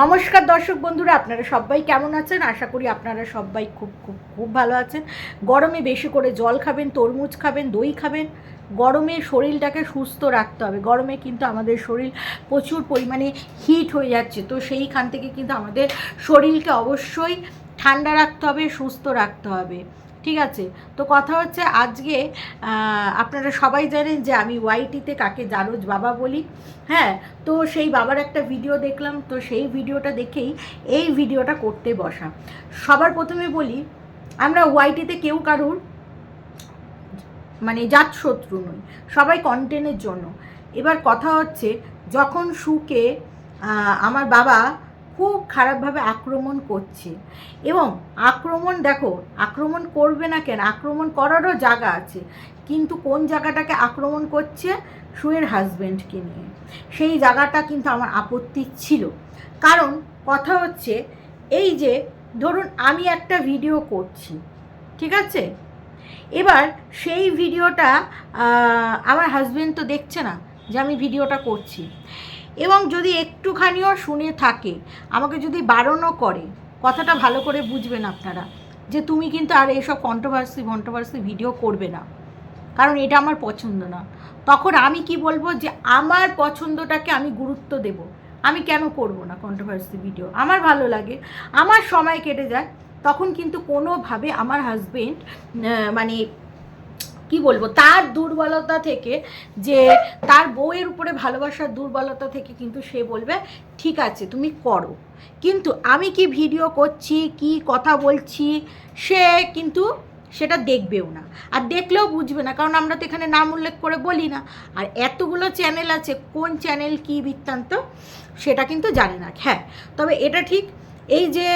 নমস্কার দর্শক বন্ধুরা, আপনারা সবাই কেমন আছেন? আশা করি আপনারা সবাই খুব খুব খুব ভালো আছেন। গরমে বেশি করে জল খাবেন, তরমুজ খাবেন, দই খাবেন। গরমে শরীরটাকে সুস্থ রাখতে হবে। গরমে কিন্তু আমাদের শরীর প্রচুর পরিমাণে হিট হয়ে যাচ্ছে। তো সেইখান থেকে কিন্তু আমাদের শরীরকে অবশ্যই ঠান্ডা রাখতে হবে, সুস্থ রাখতে হবে। ঠিক আছে? তো কথা হচ্ছে আজকে আপনারা সবাই জানেন যে আমি ওয়াইটিতে কাকে জারোজ বাবা বলি। হ্যাঁ তো সেই বাবার একটা ভিডিও দেখলাম, তো সেই ভিডিওটা দেখেই এই ভিডিওটা করতে বসা। সবার প্রথমে বলি, আমরা ওয়াইটিতে কেউ কারুর মানে জাত শত্রু নই, সবাই কন্টেন্টের জন্য। এবার কথা হচ্ছে, যখন সুকে আমার বাবা খুব খারাপভাবে আক্রমণ করছে। এবং আক্রমণ দেখো, আক্রমণ করবে না কেন? আক্রমণ করারও জায়গা আছে। কিন্তু কোন জায়গাটাকে আক্রমণ করছে? সুয়ের হাজব্যান্ডকে নিয়ে। সেই জায়গাটা কিন্তু আমার আপত্তি ছিল। কারণ কথা হচ্ছে, এই যে ধরুন আমি একটা ভিডিও করছি, ঠিক আছে? এবার সেই ভিডিওটা আমার হাজবেন্ড তো দেখছে না যে আমি ভিডিওটা করছি। এবং যদি একটুখানিও শুনে থাকে, আমাকে যদি বারণও করে, কথাটা ভালো করে বুঝবেন আপনারা, যে তুমি কিন্তু আর এইসব কন্ট্রোভার্সি কন্ট্রোভার্সি ভিডিও করবে না। কারণ এটা আমার পছন্দ না। তখন আমি কি বলব যে আমার পছন্দটাকে আমি গুরুত্ব দেব। আমি কেন করব না কন্ট্রোভার্সি ভিডিও আমার ভালো লাগে, আমার সময় কেটে যায়, তখন কিন্তু কোনোভাবে আমার হাজবেন্ড মানে কি বলব, তার দুর্বলতা থেকে যে তার বউয়ের উপরে ভালোবাসার দুর্বলতা থেকে কিন্তু সে বলবে, ঠিক আছে, তুমি করো। কিন্তু আমি কি ভিডিও করছি, কি কথা বলছি, সে কিন্তু সেটা দেখবেও না। আর দেখলেও বুঝবে না, কারণ আমরা তো এখানে নাম উল্লেখ করে বলি না। আর এতগুলো চ্যানেল আছে, কোন চ্যানেল কি বৃত্তান্ত, সেটা কিন্তু জানে না। হ্যাঁ তবে এটা ঠিক, এই যে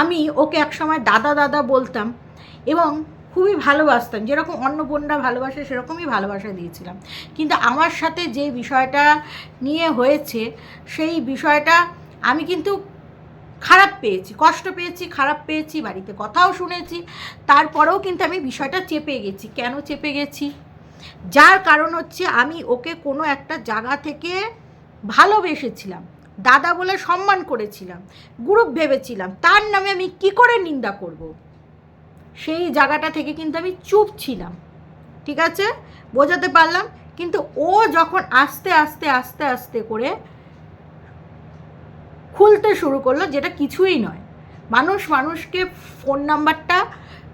আমি ওকে একসময় দাদা দাদা বলতাম এবং খুবই ভালোবাসতাম। যেরকম অন্য বোনরা ভালোবাসে, সেরকমই ভালোবাসা দিয়েছিলাম। কিন্তু আমার সাথে যে বিষয়টা নিয়ে হয়েছে, সেই বিষয়টা আমি কিন্তু খারাপ পেয়েছি, কষ্ট পেয়েছি, খারাপ পেয়েছি, বাড়িতে কথাও শুনেছি, তারপরেও কিন্তু আমি বিষয়টা চেপে গেছি। কেন চেপে গেছি? যার কারণ হচ্ছে আমি ওকে কোনো একটা জায়গা থেকে ভালোবেসেছিলাম, দাদা বলে সম্মান করেছিলাম, গ্রুপ ভেবেছিলাম, তার নামে আমি কি করে নিন্দা করব। সেই জায়গাটা থেকে কিন্তু আমি চুপ ছিলাম। ঠিক আছে? বোঝাতে পারলাম? কিন্তু ও যখন আস্তে আস্তে আস্তে আস্তে করে খুলতে শুরু করল, যেটা কিছুই নয়। মানুষ মানুষকে ফোন নাম্বারটা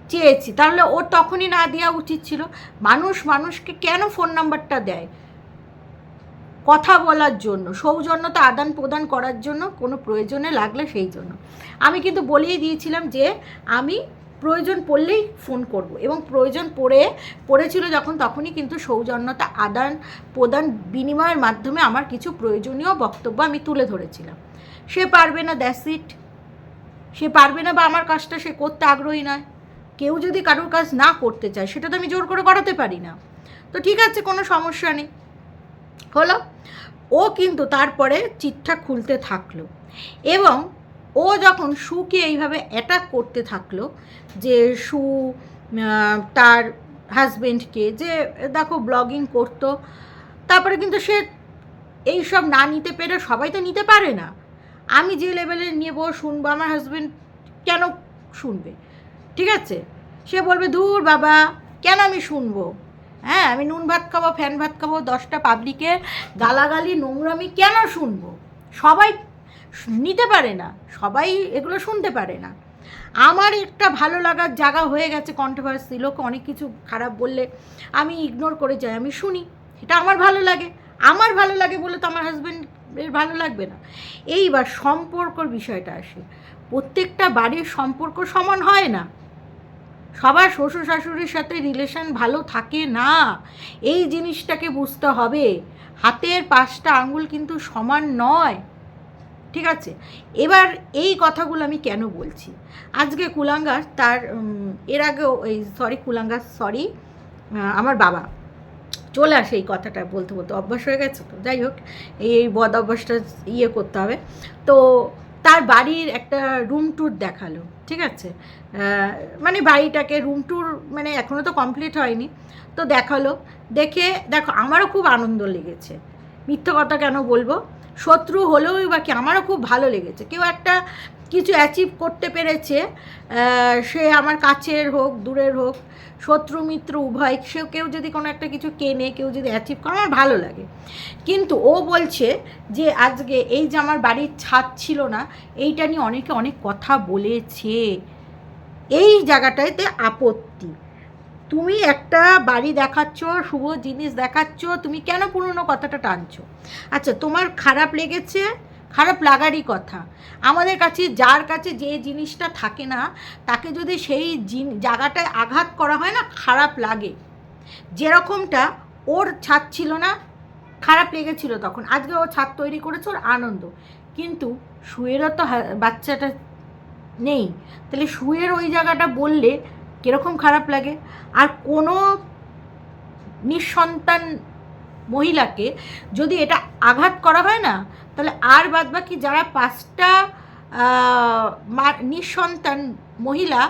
চেয়েছি। তাহলে ওর তখনই না দেওয়া উচিত ছিল। মানুষ মানুষকে কেন ফোন নাম্বারটা দেয়? কথা বলার জন্য, সৌজন্যতা আদান প্রদান করার জন্য কোনো প্রয়োজনে লাগলে সেই জন্য। আমি কিন্তু বলেই দিয়েছিলাম যে, আমি প্রয়োজন পড়লেই ফোন করব। এবং প্রয়োজন পড়ে, পড়েছিল যখন, তখনই কিন্তু সৌজন্যতা আদান প্রদান বিনিময়ের মাধ্যমে আমার কিছু প্রয়োজনীয় বক্তব্য আমি তুলে ধরেছিলাম। সে পারবে না দ্যাস ইট সে পারবে না বা আমার কাজটা সে করতে আগ্রহী নয়। কেউ যদি কারোর কাজ না করতে চায়, সেটা তো আমি জোর করে করাতে পারি না। তো ঠিক আছে, কোনো সমস্যা নেই। হলো, ও কিন্তু তারপরে চিঠা খুলতে থাকল। এবং ও যখন সুকে এইভাবে অ্যাটাক করতে থাকল, যে সু তার হাজবেন্ডকে যে দেখো ব্লগিং করতো, তারপরে কিন্তু সে এইসব না নিতে পেরে সবাই তো নিতে পারে না। আমি যে লেভেলে নেব শুনব, আমার হাজবেন্ড কেন শুনবে? ঠিক আছে? সে বলবে, দূর বাবা, কেন আমি শুনব? হ্যাঁ আমি নুন ভাত খাব, ফ্যান ভাত খাব, দশটা পাবলিকের গালাগালি, নোংরামি কেন শুনব? সবাই নিতে পারে না। সবাই এগুলো শুনতে পারে না। আমার একটা ভালো লাগার জায়গা হয়ে গেছে কন্ট্রোভার্সি লোক অনেক কিছু খারাপ বললে আমি ইগনোর করে যাই, আমি শুনি। এটা আমার ভালো লাগে। আমার ভালো লাগে বলে তো আমার হাজব্যান্ডের ভালো লাগবে না। এইবার সম্পর্কর বিষয়টা আসে। প্রত্যেকটা বাড়ির সম্পর্ক সমান হয় না। সবার শ্বশুর শাশুড়ির সাথে রিলেশন ভালো থাকে না। এই জিনিসটাকে বুঝতে হবে। হাতের পাঁচটা আঙুল কিন্তু সমান নয়। ঠিক আছে? এবার এই কথাগুলো আমি কেন বলছি? আজকে কুলাঙ্গার তার এর আগেও এই সরি কুলাঙ্গার সরি আমার বাবা চলে আসে এই কথাটা বলতে বলতে অভ্যাস হয়ে গেছে তো, যাই হোক, এই বদ অভ্যাসটা ইয়ে করতে হবে। তো তার বাড়ির একটা রুম ট্যুর দেখাল, ঠিক আছে? মানে বাড়িটাকে রুম ট্যুর মানে এখনও তো কমপ্লিট হয়নি। তো দেখাল, দেখে, দেখো, আমারও খুব আনন্দ লেগেছে। মিথ্যে কথা কেন বলব? শত্রু হলেও বা কি আমারও খুব ভালো লেগেছে। কেউ একটা কিছু অ্যাচিভ করতে পেরেছে সে আমার কাছের হোক, দূরের হোক, শত্রু, মিত্র, উভয়, সে কেউ যদি কোনো একটা কিছু কেনে, কেউ যদি অ্যাচিভ করে, আমার ভালো লাগে। কিন্তু ও বলছে যে আজকে এই যে আমার বাড়ির ছাদ ছিল না, এইটা নিয়ে অনেকে অনেক কথা বলেছে। এই জায়গাটাতে আপত্তি। তুমি একটা বাড়ি দেখাচ্ছ, শুভ জিনিস দেখাচ্ছ, তুমি কেন পুরনো কথাটা টানছো? আচ্ছা তোমার খারাপ লেগেছে? খারাপ লাগারই কথা। আমাদের কাছে, যার কাছে যে জিনিসটা থাকে না, তাকে যদি সেই জায়গাটায় আঘাত করা হয় না, খারাপ লাগে। যেরকমটা ওর ছাদ ছিল না, খারাপ লেগেছিল তখন। আজকে ও ছাদ তৈরি করেছে, ওর আনন্দ। কিন্তু শুয়েরও তো বাচ্চাটা নেই। তাহলে শুয়ের ওই জায়গাটা বললে কীরকম খারাপ লাগে? আর কোনো নিঃসন্তান মহিলাকে যদি এটা আঘাত করা হয় না, তাহলে আর বাদ বাকি যারা পাঁচটা নিঃসন্তান মহিলা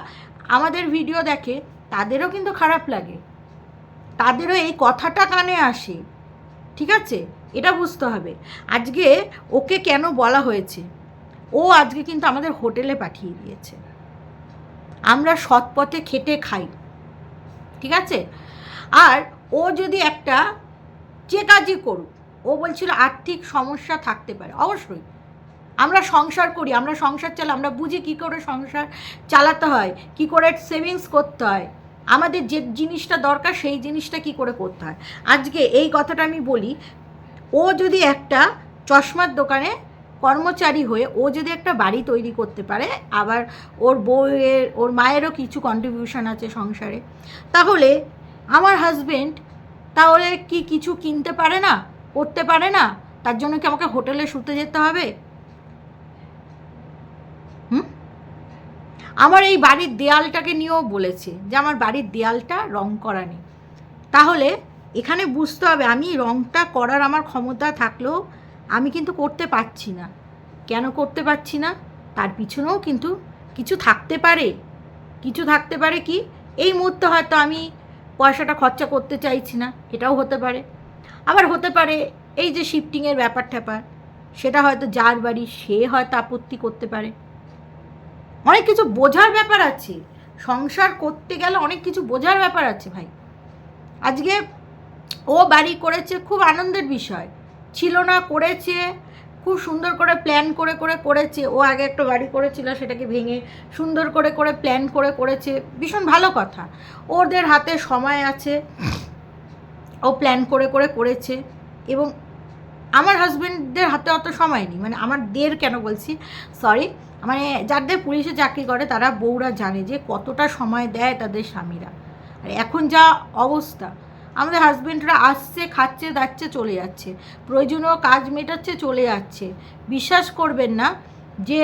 আমাদের ভিডিও দেখে, তাদেরও কিন্তু খারাপ লাগে। তাদেরও এই কথাটা কানে আসে। ঠিক আছে? এটা বুঝতে হবে। আজকে ওকে কেন বলা হয়েছে? ও আজকে কিন্তু আমাদের হোটেলে পাঠিয়ে দিয়েছে। আমরা সৎ পথে খেটে খাই। ঠিক আছে? আর ও যদি একটা যে কাজই করুক, ও বলছিল আর্থিক সমস্যা থাকতে পারে, অবশ্যই। আমরা সংসার করি, আমরা সংসার চালাই, আমরা বুঝি কী করে সংসার চালাতে হয়, কি করে সেভিংস করতে হয়। আমাদের যে জিনিসটা দরকার, সেই জিনিসটা কি করে করতে হয়। আজকে এই কথাটা আমি বলি, ও যদি একটা চশমার দোকানে কর্মচারী হয়ে ও যদি একটা বাড়ি তৈরি করতে পারে, আবার ওর বউয়ের, ওর মায়েরও কিছু কন্ট্রিবিউশন আছে সংসারে, তাহলে আমার হাজবেন্ড তাহলে কি কিছু কিনতে পারে না, করতে পারে না? তার জন্য কি আমাকে হোটেলে শুতে যেতে হবে? হুম? আমার এই বাড়ির দেয়ালটাকে নিয়েও বলেছে যে আমার বাড়ির দেয়ালটা রং করা নেই। তাহলে এখানে বুঝতে হবে আমি রংটা করার আমার ক্ষমতা থাকলেও আমি কিন্তু করতে পারছি না। কেন করতে পারছি না? তার পিছনেও কিন্তু কিছু থাকতে পারে। কিছু থাকতে পারে কি? এই মুহূর্তে হয়তো আমি পয়সাটা খরচা করতে চাইছি না, এটাও হতে পারে। আবার হতে পারে এই যে শিফটিংয়ের ব্যাপার ট্যাপার সেটা হয়তো যার বাড়ি সে হয়তো আপত্তি করতে পারে। অনেক কিছু বোঝার ব্যাপার আছে। সংসার করতে গেলে অনেক কিছু বোঝার ব্যাপার আছে ভাই। আজকে ও বাড়ি করেছে খুব আনন্দের বিষয়। ছিল না, করেছে। খুব সুন্দর করে প্ল্যান করে করে করেছে। ও আগে একটা বাড়ি করেছিল, সেটাকে ভেঙে সুন্দর করে করে প্ল্যান করে, করেছে। ভীষণ ভালো কথা। ওদের হাতে সময় আছে। ও প্ল্যান করে করে করেছে। এবং আমার হাজব্যান্ডদের হাতে অত সময় নেই। মানে আমার দের কেন বলছি? সরি মানে যাদের পুলিশে চাকরি করে, তারা বউরা জানে যে কতটা সময় দেয় তাদের স্বামীরা। আর এখন যা অবস্থা আমাদের হাজব্যান্ডরা আসছে, খাচ্ছে, দাচ্ছে, চলে যাচ্ছে। প্রয়োজনীয় কাজ মেটাচ্ছে, চলে যাচ্ছে। বিশ্বাস করবেন না যে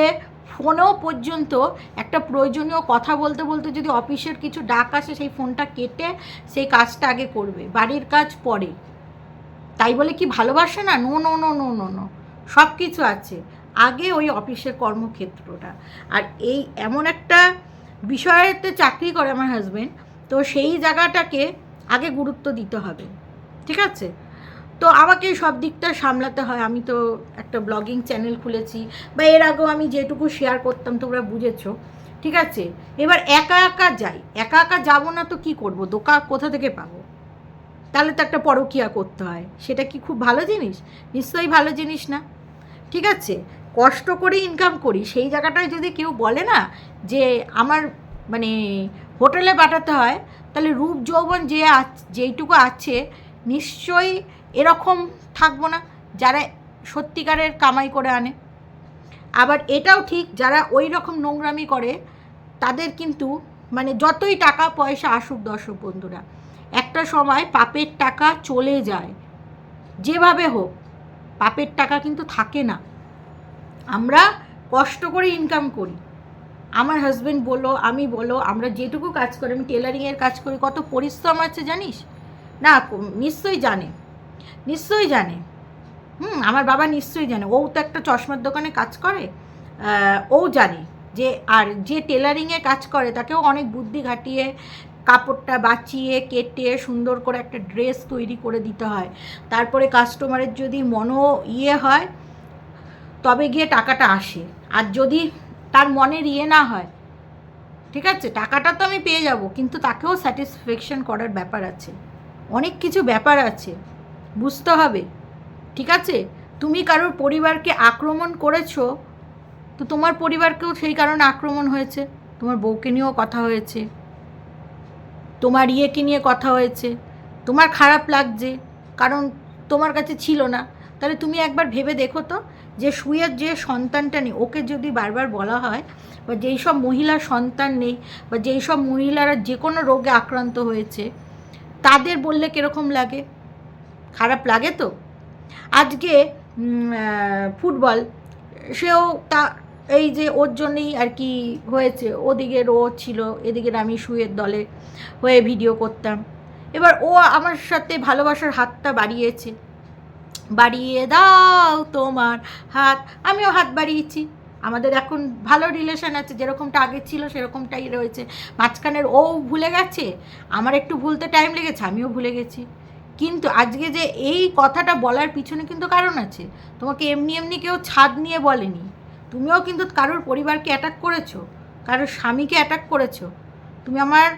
ফোনেও পর্যন্ত একটা প্রয়োজনীয় কথা বলতে বলতে যদি অফিসের কিছু ডাক আসে, সেই ফোনটা কেটে সেই কাজটা আগে করবে। বাড়ির কাজ পরে। তাই বলে কি ভালোবাসে না? No no no no no no সব কিছু আছে। আগে ওই অফিসের কর্মক্ষেত্রটা। আর এই এমন একটা বিষয়েতে চাকরি করে আমার হাজবেন্ড তো সেই জায়গাটাকে আগে গুরুত্ব দিতে হবে, ঠিক আছে? তো আমাকে সব দিকটা সামলাতে হয়। আমি তো একটা ব্লগিং চ্যানেল খুলেছি বা এর আগেও আমি যেটুকু শেয়ার করতাম, তোমরা বুঝেছ, ঠিক আছে? এবার একা একা যাই। একা একা যাব না তো কি করব? দোকান কোথা থেকে পাবো? তাহলে তো একটা পরকিয়া করতে হয়। সেটা কি খুব ভালো জিনিস? নিশ্চয়ই ভালো জিনিস না, ঠিক আছে? কষ্ট করে ইনকাম করি। সেই জায়গাটায় যদি কেউ বলে না যে আমার মানে হোটেলে পাঠাতে হয়, তাহলে রূপ যৌবন যে যেইটুকু আছে, নিশ্চয়ই এরকম থাকব না যারা সত্যিকারের কামাই করে আনে। আবার এটাও ঠিক, যারা ওই রকম নোংরামি করে, তাদের কিন্তু মানে যতই টাকা পয়সা আসুক দর্শক বন্ধুরা, একটা সময় পাপের টাকা চলে যায়, যেভাবে হোক, পাপের টাকা কিন্তু থাকে না। আমরা কষ্ট করে ইনকাম করি। আমার হাজব্যান্ড বলো, আমি বলো, আমরা যেটুকু কাজ করি, আমি টেলারিংয়ের কাজ করি, কত পরিশ্রম আছে জানিস? না, নিশ্চয়ই জানে নিশ্চয়ই জানে। হুম, আমার বাবা নিশ্চয়ই জানে। ও তো একটা চশমার দোকানে কাজ করে ও জানে যে, আর যে টেলারিংয়ে কাজ করে, তাকেও অনেক বুদ্ধি ঘাটিয়ে কাপড়টা বাঁচিয়ে, কেটে, সুন্দর করে একটা ড্রেস তৈরি করে দিতে হয়। তারপরে কাস্টমারের যদি মনো ইয়ে হয়, তবে গিয়ে টাকাটা আসে। আর যদি তার মনের ইয়ে না হয়। ঠিক আছে? টাকাটা তো আমি পেয়ে যাব, কিন্তু তাকেও স্যাটিসফ্যাকশন করার ব্যাপার আছে। অনেক কিছু ব্যাপার আছে, বুঝতে হবে। ঠিক আছে? তুমি কারোর পরিবারকে আক্রমণ করেছ, তো তোমার পরিবারকেও সেই কারণে আক্রমণ হয়েছে। তোমার বউকে নিয়েও কথা হয়েছে। তোমার ইয়েকে নিয়ে কথা হয়েছে। তোমার খারাপ লাগছে, কারণ তোমার কাছে ছিল না। তাহলে তুমি একবার ভেবে দেখো তো যে শুয়ের যে সন্তানটা নেই, ওকে যদি বারবার বলা হয়, বা যেই সব মহিলার সন্তান নেই, বা যেই সব মহিলারা যে কোনো রোগে আক্রান্ত হয়েছে, তাদের বললে কীরকম লাগে? খারাপ লাগে তো? আজকে ফুটবল, সেও তা, এই যে ওর জন্যই আর কি হয়েছে, ওদিকের ও ছিল, এদিকের আমি শুয়ের দলে হয়ে ভিডিও করতাম। এবার ও আমার সাথে ভালোবাসার হাতটা বাড়িয়েছে। বাড়িয়ে দাও তোমার হাত। আমিও হাত বাড়িয়েছি। আমাদের এখন ভালো রিলেশন আছে, যেরকমটা আগে ছিল সেরকমটাই রয়েছে। মাঝখানের ও ভুলে গেছে, আমার একটু ভুলতে টাইম লেগেছে, আমিও ভুলে গেছি। কিন্তু আজকে যে এই কথাটা বলার পিছনে কিন্তু কারণ আছে। তোমাকে এমনি এমনি কেউ ছাদ নিয়ে বলেনি। তুমিও কিন্তু কারোর পরিবারকে অ্যাটাক করেছ, কারোর স্বামীকে অ্যাটাক করেছ। তুমি আমার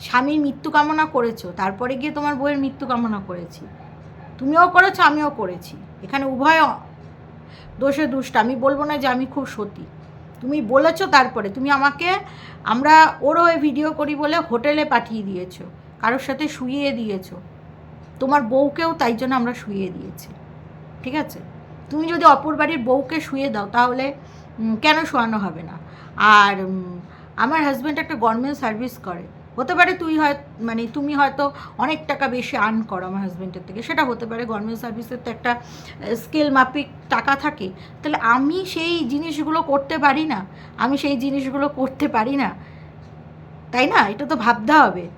স্বামীর মৃত্যু কামনা করেছ, তারপরে গিয়ে তোমার বউয়ের মৃত্যু কামনা করেছি। তুমিও করেছ, আমিও করেছি। এখানে উভয় দোষে দুষ্ট। আমি বলব না যে আমি খুব সতী। তুমি বলেছ তারপরে। তুমি আমাকে, আমরা ওরও ভিডিও করি বলে হোটেলে পাঠিয়ে দিয়েছ, কারোর সাথে শুইয়ে দিয়েছ। তোমার বউকেও তাই জন্য আমরা শুইয়ে দিয়েছি। ঠিক আছে? তুমি যদি অপর বাড়ির বউকে শুয়ে দাও, তাহলে কেন শোয়ানো হবে না? আর আমার হাজব্যান্ড একটা গভর্নমেন্ট সার্ভিস করে। হতে পারে তুই হয় মানে তুমি হয়তো অনেক টাকা বেশি আর্ন করো আমার হাজব্যান্ডের থেকে। সেটা হতে পারে গভর্নমেন্ট সার্ভিসের তো একটা স্কেল মাপিক টাকা থাকে। তাহলে আমি সেই জিনিসগুলো করতে পারি না। আমি সেই জিনিসগুলো করতে পারি না। তাই না? এটা তো ভাবতে হবে।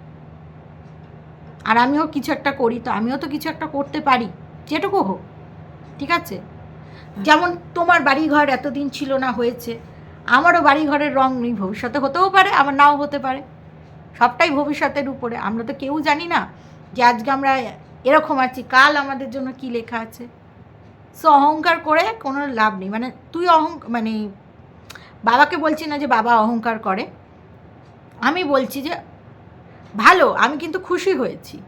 আর আমিও কিছু একটা করি তো আমিও তো কিছু একটা করতে পারি। যেটুকু হোক। ঠিক আছে? যেমন তোমার বাড়ি ঘর এতদিন ছিল না হয়েছে। আমারও বাড়ি ঘরের রং নেই ভবিষ্যতে হতেও পারে, আমার নাও হতে পারে। সবটাই ভবিষ্যতের উপরে। আমরা তো কেউ জানি না যে আজকে আমরা এরকম আছি, কাল আমাদের জন্য কি লেখা আছে। সো অহংকার করে কোনো লাভ নেই। মানে তুই অহং মানে বাবাকে বলছি না যে বাবা অহংকার করে। আমি বলছি যে ভালো, আমি কিন্তু খুশি হয়েছি।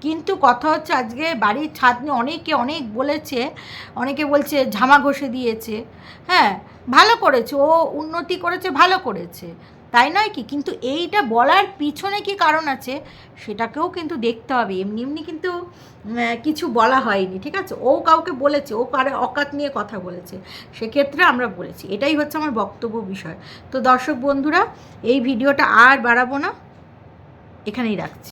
কিন্তু কথা হচ্ছে আজকে বাড়ির ছাদ নিয়ে অনেকে অনেক বলেছে, অনেকে বলছে ঝামা ঘষে দিয়েছে। হ্যাঁ ভালো করেছে। ও উন্নতি করেছে, ভালো করেছে। তাই নয় কি? কিন্তু এইটা বলার পিছনে কি কারণ আছে সেটাকেও কিন্তু দেখতে হবে। এমনি এমনি কিন্তু কিছু বলা হয়নি, ঠিক আছে? ও কাউকে বলেছে, ও কারে, অকাত নিয়ে কথা বলেছে, সেক্ষেত্রে আমরা বলেছি। এটাই হচ্ছে আমার বক্তব্য বিষয়। তো দর্শক বন্ধুরা, এই ভিডিওটা আর বাড়াবো না। এখানেই রাখছি।